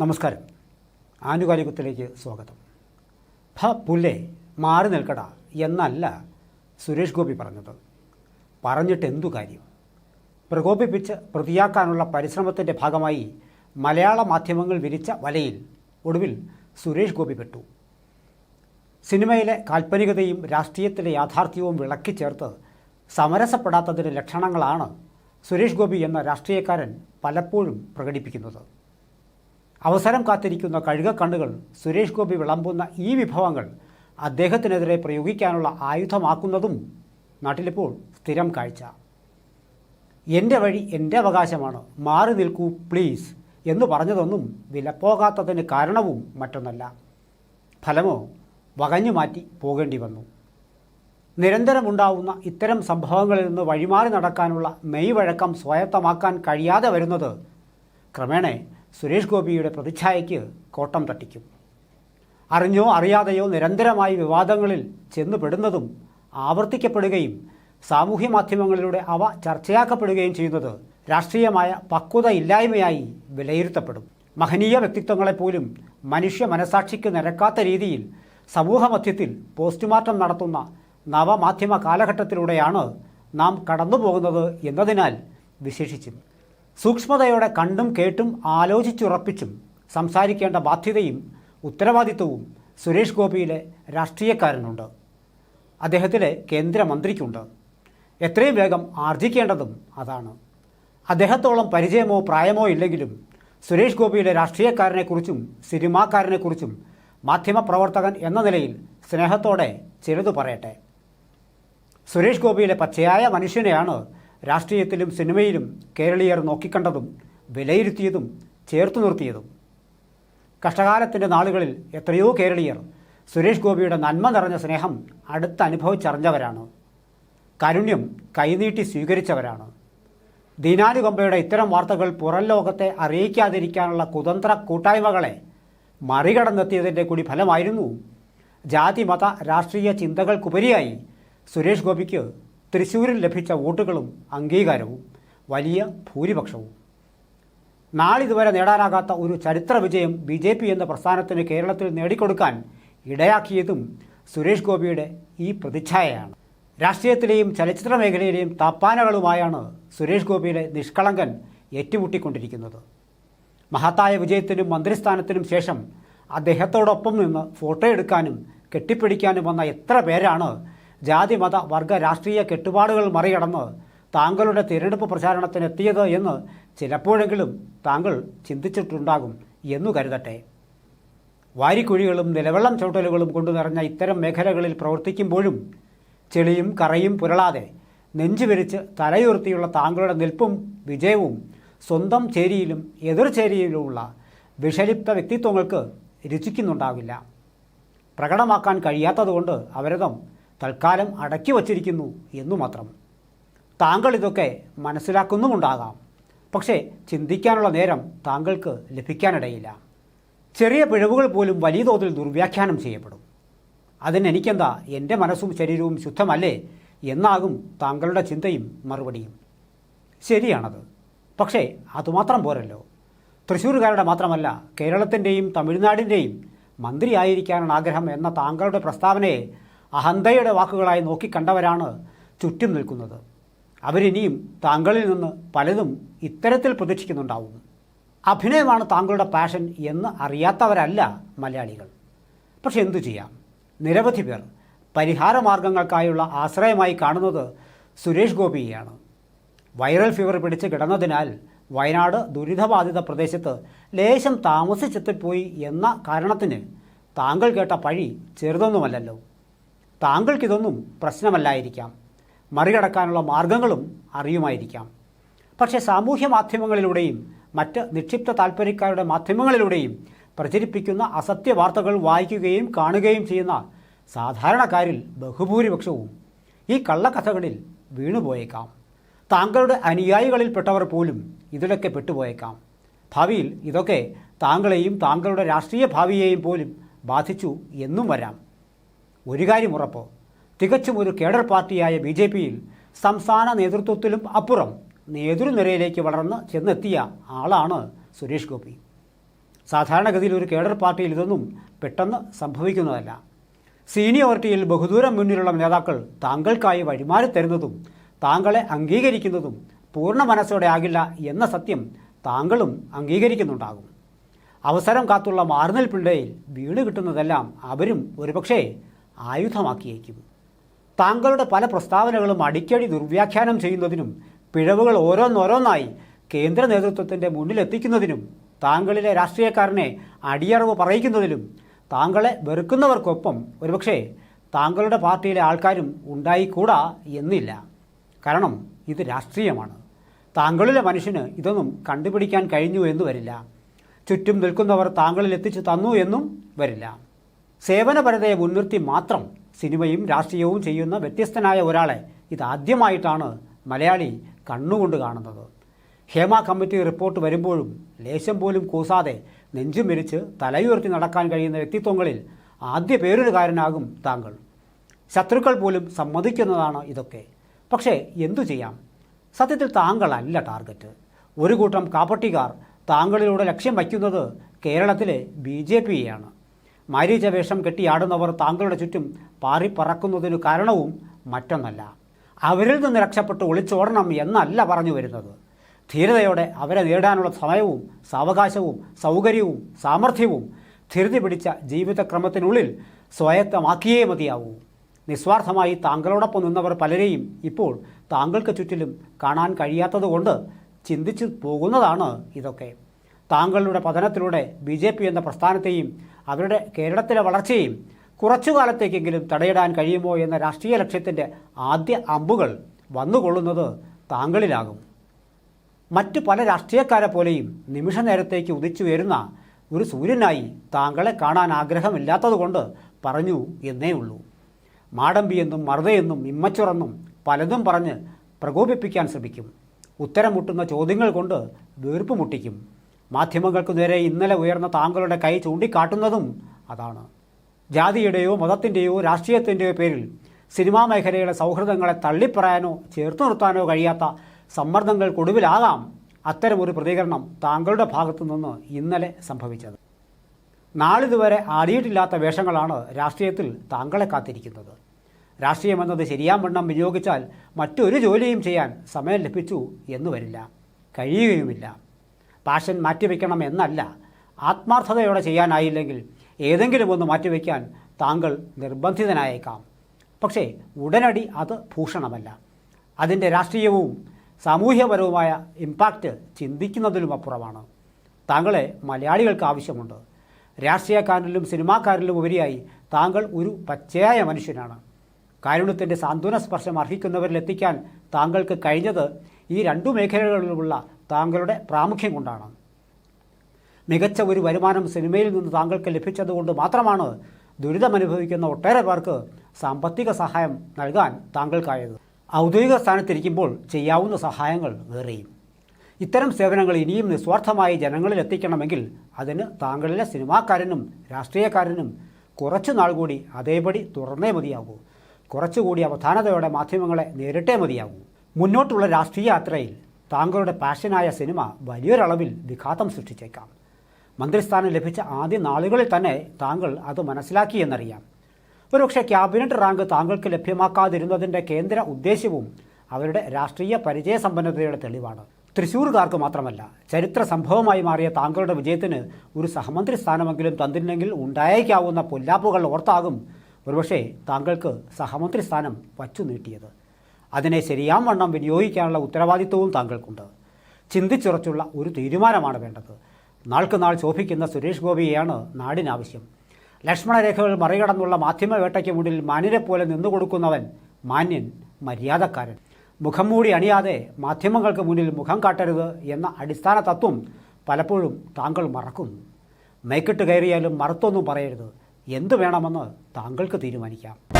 നമസ്കാരം. ആനുകാലികത്തിലേക്ക് സ്വാഗതം. ഭ പുല്ലേ മാറി നിൽക്കട എന്നല്ല സുരേഷ് ഗോപി പറഞ്ഞത്. പറഞ്ഞിട്ട് എന്തു കാര്യം? പ്രകോപിപ്പിച്ച് പ്രതിയാക്കാനുള്ള പരിശ്രമത്തിന്റെ ഭാഗമായി മലയാള മാധ്യമങ്ങൾ വിരിച്ച വലയിൽ ഒടുവിൽ സുരേഷ് ഗോപി പെട്ടു. സിനിമയിലെ കാൽപ്പനികതയും രാഷ്ട്രീയത്തിലെ യാഥാർത്ഥ്യവും വിളക്കി വിളക്കിച്ചേർത്ത് സമരസപ്പെടാത്തതിന്റെ ലക്ഷണങ്ങളാണ് സുരേഷ് ഗോപി എന്ന രാഷ്ട്രീയക്കാരൻ പലപ്പോഴും പ്രകടിപ്പിക്കുന്നത്. അവസരം കാത്തിരിക്കുന്ന കഴുകക്കണ്ണുകൾ സുരേഷ് ഗോപി വിളമ്പുന്ന ഈ വിഭവങ്ങൾ അദ്ദേഹത്തിനെതിരെ പ്രയോഗിക്കാനുള്ള ആയുധമാക്കുന്നതും നാട്ടിലിപ്പോൾ സ്ഥിരം കാഴ്ച. എന്റെ വഴി എന്റെ അവകാശമാണ് മാറി നിൽക്കൂ പ്ലീസ് എന്ന് പറഞ്ഞതൊന്നും വിലപ്പോകാത്തതിന് കാരണവും മറ്റൊന്നല്ല. ഫലമോ വകഞ്ഞു മാറ്റി പോകേണ്ടി വന്നു. നിരന്തരമുണ്ടാവുന്ന ഇത്തരം സംഭവങ്ങളിൽ നിന്ന് വഴിമാറി നടക്കാനുള്ള മെയ് വഴക്കം സ്വായത്തമാക്കാൻ കഴിയാതെ വരുന്നത് ക്രമേണ സുരേഷ് ഗോപിയുടെ പ്രതിച്ഛായയ്ക്ക് കോട്ടം തട്ടിക്കും. അറിഞ്ഞോ അറിയാതെയോ നിരന്തരമായി വിവാദങ്ങളിൽ ചെന്നുപെടുന്നതും ആവർത്തിക്കപ്പെടുകയും സാമൂഹ്യ മാധ്യമങ്ങളിലൂടെ അവ ചർച്ചയാക്കപ്പെടുകയും ചെയ്യുന്നത് രാഷ്ട്രീയമായ പക്വതയില്ലായ്മയായി വിലയിരുത്തപ്പെടും. മഹനീയ വ്യക്തിത്വങ്ങളെപ്പോലും മനുഷ്യ മനസാക്ഷിക്ക് നിരക്കാത്ത രീതിയിൽ സമൂഹമധ്യത്തിൽ പോസ്റ്റ്മോർട്ടം നടത്തുന്ന നവമാധ്യമ കാലഘട്ടത്തിലൂടെയാണ് നാം കടന്നുപോകുന്നത് എന്നതിനാൽ വിശേഷിച്ചും സൂക്ഷ്മതയോടെ കണ്ടും കേട്ടും ആലോചിച്ചുറപ്പിച്ചും സംസാരിക്കേണ്ട ബാധ്യതയും ഉത്തരവാദിത്വവും സുരേഷ് ഗോപിയിലെ രാഷ്ട്രീയക്കാരനുണ്ട്. അദ്ദേഹത്തിലെ കേന്ദ്രമന്ത്രിക്കുണ്ട്. എത്രയും വേഗം ആർജിക്കേണ്ടതും അതാണ്. അദ്ദേഹത്തോളം പരിചയമോ പ്രായമോ ഇല്ലെങ്കിലും സുരേഷ് ഗോപിയുടെ രാഷ്ട്രീയക്കാരനെക്കുറിച്ചും സിനിമാക്കാരനെക്കുറിച്ചും മാധ്യമപ്രവർത്തകൻ എന്ന നിലയിൽ സ്നേഹത്തോടെ ചിലതു പറയട്ടെ. സുരേഷ് ഗോപിയിലെ പച്ചയായ മനുഷ്യനെയാണ് രാഷ്ട്രീയത്തിലും സിനിമയിലും കേരളീയർ നോക്കിക്കണ്ടതും വിലയിരുത്തിയതും ചേർത്തു നിർത്തിയതും. കഷ്ടകാലത്തിന്റെ നാളുകളിൽ എത്രയോ കേരളീയർ സുരേഷ് ഗോപിയുടെ നന്മ നിറഞ്ഞ സ്നേഹം അടുത്ത് അനുഭവിച്ചറിഞ്ഞവരാണ്. കാരുണ്യം കൈനീട്ടി സ്വീകരിച്ചവരാണ്. ദീനാനുകമ്പയുടെ ഇത്തരം വാർത്തകൾ പുറം ലോകത്തെ അറിയിക്കാതിരിക്കാനുള്ള കുതന്ത്ര കൂട്ടായ്മകളെ മറികടന്നെത്തിയതിന്റെ കൂടി ഫലമായിരുന്നു ജാതി മത രാഷ്ട്രീയ ചിന്തകൾക്കുപരിയായി സുരേഷ് ഗോപിക്ക് തൃശ്ശൂരിൽ ലഭിച്ച വോട്ടുകളും അംഗീകാരവും വലിയ ഭൂരിപക്ഷവും. നാളിതുവരെ നേടാനാകാത്ത ഒരു ചരിത്ര വിജയം ബി ജെ പി എന്ന പ്രസ്ഥാനത്തിന് കേരളത്തിൽ നേടിക്കൊടുക്കാൻ ഇടയാക്കിയതും സുരേഷ് ഗോപിയുടെ ഈ പ്രതിച്ഛായയാണ്. രാഷ്ട്രീയത്തിലെയും ചലച്ചിത്ര മേഖലയിലെയും താപ്പാനകളുമായാണ് സുരേഷ് ഗോപിയുടെ നിഷ്കളങ്കൻ ഏറ്റുമുട്ടിക്കൊണ്ടിരിക്കുന്നത്. മഹത്തായ വിജയത്തിനും മന്ത്രിസ്ഥാനത്തിനും ശേഷം അദ്ദേഹത്തോടൊപ്പം നിന്ന് ഫോട്ടോ എടുക്കാനും കെട്ടിപ്പിടിക്കാനും വന്ന എത്ര പേരാണ് ജാതി മത വർഗ രാഷ്ട്രീയ കെട്ടുപാടുകൾ മറികടന്ന് താങ്കളുടെ തിരഞ്ഞെടുപ്പ് പ്രചാരണത്തിനെത്തിയത് എന്ന് ചിലപ്പോഴെങ്കിലും താങ്കൾ ചിന്തിച്ചിട്ടുണ്ടാകും എന്നു കരുതട്ടെ. വാരിക്കുഴികളും നിലവെള്ളം ചവിട്ടലുകളും കൊണ്ടു നിറഞ്ഞ ഇത്തരം മേഖലകളിൽ പ്രവർത്തിക്കുമ്പോഴും ചെളിയും കറയും പുരളാതെ നെഞ്ചുവിരിച്ച് തലയുയർത്തിയുള്ള താങ്കളുടെ നിൽപ്പും വിജയവും സ്വന്തം ചേരിയിലും എതിർചേരിയിലുമുള്ള വിഷലിപ്ത വ്യക്തിത്വങ്ങൾക്ക് രുചിക്കുന്നുണ്ടാകില്ല. പ്രകടമാക്കാൻ കഴിയാത്തതുകൊണ്ട് അവരതം തൽക്കാലം അടക്കി വച്ചിരിക്കുന്നു എന്നു മാത്രം. താങ്കൾ ഇതൊക്കെ മനസ്സിലാക്കുന്നുമുണ്ടാകാം. പക്ഷേ ചിന്തിക്കാനുള്ള നേരം താങ്കൾക്ക് ലഭിക്കാനിടയില്ല. ചെറിയ പിഴവുകൾ പോലും വലിയ തോതിൽ ദുർവ്യാഖ്യാനം ചെയ്യപ്പെടും. അതിനെനിക്കെന്താ എന്റെ മനസ്സും ശരീരവും ശുദ്ധമല്ലേ എന്നാകും താങ്കളുടെ ചിന്തയും മറുപടിയും. ശരിയാണത്. പക്ഷേ അതുമാത്രം പോരല്ലോ. തൃശ്ശൂരുകാരുടെ മാത്രമല്ല കേരളത്തിന്റെയും തമിഴ്നാടിന്റെയും മന്ത്രിയായിരിക്കാനാണ് ആഗ്രഹം എന്ന താങ്കളുടെ പ്രസ്താവനയെ അഹന്തയുടെ വാക്കുകളായി നോക്കിക്കണ്ടവരാണ് ചുറ്റും നിൽക്കുന്നത്. അവരിനിയും താങ്കളിൽ നിന്ന് പലതും ഇത്തരത്തിൽ പ്രതീക്ഷിക്കുന്നുണ്ടാവും അഭിനയമാണ് താങ്കളുടെ പാഷൻ എന്ന് അറിയാത്തവരല്ല മലയാളികൾ. പക്ഷെ എന്തു ചെയ്യാം? നിരവധി പേർ പരിഹാരമാർഗങ്ങൾക്കായുള്ള ആശ്രയമായി കാണുന്നത് സുരേഷ് ഗോപിയെയാണ്. വൈറൽ ഫീവർ പിടിച്ച് കിടന്നതിനാൽ വയനാട് ദുരിതബാധിത പ്രദേശത്ത് ലേശം താമസിച്ചെത്തിപ്പോയി എന്ന കാരണത്തിന് താങ്കൾ കേട്ട പഴി ചെറുതൊന്നുമല്ലല്ലോ. താങ്കൾക്കിതൊന്നും പ്രശ്നമല്ലായിരിക്കാം. മറികടക്കാനുള്ള മാർഗങ്ങളും അറിയുമായിരിക്കാം. പക്ഷേ സാമൂഹ്യ മാധ്യമങ്ങളിലൂടെയും മറ്റ് നിക്ഷിപ്ത താൽപ്പര്യക്കാരുടെ മാധ്യമങ്ങളിലൂടെയും പ്രചരിപ്പിക്കുന്ന അസത്യ വാർത്തകൾ വായിക്കുകയും കാണുകയും ചെയ്യുന്ന സാധാരണക്കാരിൽ ബഹുഭൂരിപക്ഷവും ഈ കള്ളക്കഥകളിൽ വീണുപോയേക്കാം. താങ്കളുടെ അനുയായികളിൽപ്പെട്ടവർ പോലും ഇതിലൊക്കെ പെട്ടുപോയേക്കാം. ഭാവിയിൽ ഇതൊക്കെ താങ്കളെയും താങ്കളുടെ രാഷ്ട്രീയ ഭാവിയെയും പോലും ബാധിച്ചു എന്നും വരാം. ഒരു കാര്യം ഉറപ്പ്. തികച്ചും ഒരു കേഡർ പാർട്ടിയായ ബി ജെ പിയിൽ സംസ്ഥാന നേതൃത്വത്തിലും അപ്പുറം നേതൃനിരയിലേക്ക് വളർന്ന് ചെന്നെത്തിയ ആളാണ് സുരേഷ് ഗോപി. സാധാരണഗതിയിൽ ഒരു കേഡർ പാർട്ടിയിൽ ഇതൊന്നും പെട്ടെന്ന് സംഭവിക്കുന്നതല്ല. സീനിയോറിറ്റിയിൽ ബഹുദൂരം മുന്നിലുള്ള നേതാക്കൾ താങ്കൾക്കായി വഴിമാറി തരുന്നതും താങ്കളെ അംഗീകരിക്കുന്നതും പൂർണ മനസ്സോടെ ആകില്ല എന്ന സത്യം താങ്കളും അംഗീകരിക്കുന്നുണ്ടാകും. അവസരം കാത്തുള്ള മാറുനിൽപ്പിണ്ടയിൽ വീണ് കിട്ടുന്നതെല്ലാം അവരും ഒരുപക്ഷേ ആയുധമാക്കിയേക്കും. താങ്കളുടെ പല പ്രസ്താവനകളും അടിക്കടി ദുർവ്യാഖ്യാനം ചെയ്യുന്നതിനും പിഴവുകൾ ഓരോന്നോരോന്നായി കേന്ദ്ര നേതൃത്വത്തിന്റെ മുന്നിലെത്തിക്കുന്നതിനും താങ്കളിലെ രാഷ്ട്രീയക്കാരനെ അടിയറവ് പറയിക്കുന്നതിലും താങ്കളെ വെറുക്കുന്നവർക്കൊപ്പം ഒരുപക്ഷെ താങ്കളുടെ പാർട്ടിയിലെ ആൾക്കാരും ഉണ്ടായിക്കൂടാ എന്നില്ല. കാരണം ഇത് രാഷ്ട്രീയമാണ്. താങ്കളിലെ മനുഷ്യന് ഇതൊന്നും കണ്ടുപിടിക്കാൻ കഴിഞ്ഞു എന്ന് വരില്ല. ചുറ്റും നിൽക്കുന്നവർ താങ്കളിൽ എത്തിച്ചു തന്നു എന്നും വരില്ല. സേവനപരതയെ മുൻനിർത്തി മാത്രം സിനിമയും രാഷ്ട്രീയവും ചെയ്യുന്ന വ്യത്യസ്തനായ ഒരാളെ ഇതാദ്യമായിട്ടാണ് മലയാളി കണ്ണുകൊണ്ട് കാണുന്നത്. ഹേമ കമ്മിറ്റി റിപ്പോർട്ട് വരുമ്പോഴും ലേശം പോലും കൂസാതെ നെഞ്ചുമിരിച്ച് തലയുയർത്തി നടക്കാൻ കഴിയുന്ന വ്യക്തിത്വങ്ങളിൽ ആദ്യ പേരൊരുകാരനാകും താങ്കൾ. ശത്രുക്കൾ പോലും സമ്മതിക്കുന്നതാണ് ഇതൊക്കെ. പക്ഷേ എന്തു ചെയ്യാം? സത്യത്തിൽ താങ്കളല്ല ടാർഗറ്റ്. ഒരു കൂട്ടം കാപ്പട്ടിക്കാർ താങ്കളിലൂടെ ലക്ഷ്യം വയ്ക്കുന്നത് കേരളത്തിലെ ബി ജെ പിയെയാണ് മാരീച വേഷം കെട്ടിയാടുന്നവർ താങ്കളുടെ ചുറ്റും പാറിപ്പറക്കുന്നതിനു കാരണവും മറ്റൊന്നല്ല. അവരിൽ നിന്ന് രക്ഷപ്പെട്ട് ഒളിച്ചോടണം എന്നല്ല പറഞ്ഞു വരുന്നത്. ധീരതയോടെ അവരെ നേടാനുള്ള സമയവും സാവകാശവും സൗകര്യവും സാമർഥ്യവും ധൃതി പിടിച്ച ജീവിതക്രമത്തിനുള്ളിൽ സ്വായത്തമാക്കിയേ മതിയാവൂ. നിസ്വാർത്ഥമായി താങ്കളോടൊപ്പം നിന്നവർ പലരെയും ഇപ്പോൾ താങ്കൾക്ക് ചുറ്റിലും കാണാൻ കഴിയാത്തതുകൊണ്ട് ചിന്തിച്ചു പോകുന്നതാണ് ഇതൊക്കെ. താങ്കളുടെ പതനത്തിലൂടെ ബി ജെ പി എന്ന പ്രസ്ഥാനത്തെയും അവരുടെ കേരളത്തിലെ വളർച്ചയെയും കുറച്ചു കാലത്തേക്കെങ്കിലും തടയിടാൻ കഴിയുമോ എന്ന രാഷ്ട്രീയ ലക്ഷ്യത്തിന്റെ ആദ്യ അമ്പുകൾ വന്നുകൊള്ളുന്നത് താങ്കളിലാകും. മറ്റു പല രാഷ്ട്രീയക്കാരെ പോലെയും നിമിഷ നേരത്തേക്ക് ഉദിച്ചു വരുന്ന ഒരു സൂര്യനായി താങ്കളെ കാണാൻ ആഗ്രഹമില്ലാത്തതുകൊണ്ട് പറഞ്ഞു എന്നേ ഉള്ളൂ. മാടമ്പിയെന്നും മറുതയെന്നും ഇമ്മച്ചുറന്നും പലതും പറഞ്ഞ് പ്രകോപിപ്പിക്കാൻ ശ്രമിക്കും. ഉത്തരം മുട്ടുന്ന ചോദ്യങ്ങൾ കൊണ്ട് വീർപ്പ് മുട്ടിക്കും. മാധ്യമങ്ങൾക്ക് നേരെ ഇന്നലെ ഉയർന്ന താങ്കളുടെ കൈ ചൂണ്ടിക്കാട്ടുന്നതും അതാണ്. ജാതിയുടെയോ മതത്തിന്റെയോ രാഷ്ട്രീയത്തിന്റെയോ പേരിൽ സിനിമാ മേഖലയിലെ സൗഹൃദങ്ങളെ തള്ളിപ്പറയാനോ ചേർത്ത് നിർത്താനോ കഴിയാത്ത സമ്മർദ്ദങ്ങൾക്കൊടുവിലാകാം അത്തരമൊരു പ്രതികരണം താങ്കളുടെ ഭാഗത്തു നിന്ന് ഇന്നലെ സംഭവിച്ചത്. നാളിതുവരെ ആടിയിട്ടില്ലാത്ത വേഷങ്ങളാണ് രാഷ്ട്രീയത്തിൽ താങ്കളെ കാത്തിരിക്കുന്നത്. രാഷ്ട്രീയമെന്നത് ശരിയാവണ്ണം വിനിയോഗിച്ചാൽ മറ്റൊരു ജോലിയും ചെയ്യാൻ സമയം ലഭിച്ചു എന്ന് വരില്ല. കഴിയുകയുമില്ല. പാഷൻ മാറ്റിവെക്കണം എന്നല്ല ആത്മാർത്ഥതയോടെ ചെയ്യാനായില്ലെങ്കിൽ ഏതെങ്കിലും ഒന്ന് മാറ്റിവെക്കാൻ താങ്കൾ നിർബന്ധിതനായേക്കാം. പക്ഷേ ഉടനടി അത് ഭൂഷണമല്ല. അതിന്റെ രാഷ്ട്രീയവും സാമൂഹ്യപരവുമായ ഇമ്പാക്റ്റ് ചിന്തിക്കുന്നതിലും അപ്പുറമാണ്. താങ്കളെ മലയാളികൾക്ക് ആവശ്യമുണ്ട്. രാഷ്ട്രീയക്കാരിലും സിനിമാക്കാരിലും ഉപരിയായി താങ്കൾ ഒരു പച്ചയായ മനുഷ്യനാണ്. കാരുണ്യത്തിന്റെ സാന്ത്വന സ്പർശം അർഹിക്കുന്നവരിൽ എത്തിക്കാൻ താങ്കൾക്ക് കഴിഞ്ഞത് ഈ രണ്ടു മേഖലകളിലുമുള്ള താങ്കളുടെ പ്രാമുഖ്യം കൊണ്ടാണ്. മികച്ച ഒരു വരുമാനം സിനിമയിൽ നിന്ന് താങ്കൾക്ക് ലഭിച്ചതുകൊണ്ട് മാത്രമാണ് ദുരിതമനുഭവിക്കുന്ന ഒട്ടേറെ പേർക്ക് സാമ്പത്തിക സഹായം നൽകാൻ താങ്കൾക്കായത്. ഔദ്യോഗിക സ്ഥാനത്തിരിക്കുമ്പോൾ ചെയ്യാവുന്ന സഹായങ്ങൾ വേറെയും. ഇത്തരം സേവനങ്ങൾ ഇനിയും നിസ്വാർത്ഥമായി ജനങ്ങളിൽ എത്തിക്കണമെങ്കിൽ അതിന് താങ്കളിലെ സിനിമാക്കാരനും രാഷ്ട്രീയക്കാരനും കുറച്ചു നാൾ കൂടി അതേപടി തുറന്നേ മതിയാകൂ. കുറച്ചുകൂടി അവധാനതയോടെ മാധ്യമങ്ങളെ നേരിട്ടേ മതിയാകൂ. മുന്നോട്ടുള്ള രാഷ്ട്രീയ യാത്രയിൽ താങ്കളുടെ പാഷനായ സിനിമ വലിയൊരളവിൽ വിഘാതം സൃഷ്ടിച്ചേക്കാം. മന്ത്രിസ്ഥാനം ലഭിച്ച ആദ്യ നാളുകളിൽ തന്നെ താങ്കൾ അത് മനസ്സിലാക്കിയെന്നറിയാം ഒരുപക്ഷെ ക്യാബിനറ്റ് റാങ്ക് താങ്കൾക്ക് ലഭ്യമാക്കാതിരുന്നതിന്റെ കേന്ദ്ര ഉദ്ദേശ്യവും അവരുടെ രാഷ്ട്രീയ പരിചയസമ്പന്നതയുടെ തെളിവാണ്. തൃശ്ശൂർകാർക്ക് മാത്രമല്ല ചരിത്ര സംഭവമായി മാറിയ താങ്കളുടെ വിജയത്തിന് ഒരു സഹമന്ത്രി സ്ഥാനമെങ്കിലും തന്നില്ലെങ്കിൽ ഉണ്ടായേക്കാവുന്ന പൊല്ലാപ്പുകൾ ഓർത്താകും ഒരുപക്ഷെ താങ്കൾക്ക് സഹമന്ത്രി സ്ഥാനം വച്ചു നീട്ടിയത് അതിനെ ശരിയാം വണ്ണം വിനിയോഗിക്കാനുള്ള ഉത്തരവാദിത്വവും താങ്കൾക്കുണ്ട്. ചിന്തിച്ചുറച്ചുള്ള ഒരു തീരുമാനമാണ് വേണ്ടത്. നാൾക്ക് നാൾ ശോഭിക്കുന്ന സുരേഷ് ഗോപിയെയാണ് നാടിനാവശ്യം. ലക്ഷ്മണരേഖകൾ മറികടന്നുള്ള മാധ്യമവേട്ടയ്ക്ക് മുന്നിൽ മാന്യരെ പോലെ നിന്നുകൊടുക്കുന്നവൻ മാന്യൻ മര്യാദക്കാരൻ. മുഖം മൂടി അണിയാതെ മാധ്യമങ്ങൾക്ക് മുന്നിൽ മുഖം കാട്ടരുത് എന്ന അടിസ്ഥാന തത്വം പലപ്പോഴും താങ്കൾ മറക്കുന്നു മേക്കിട്ട് കയറിയാലും മറുത്തൊന്നും പറയരുത്. എന്തു വേണമെന്ന് താങ്കൾക്ക് തീരുമാനിക്കാം.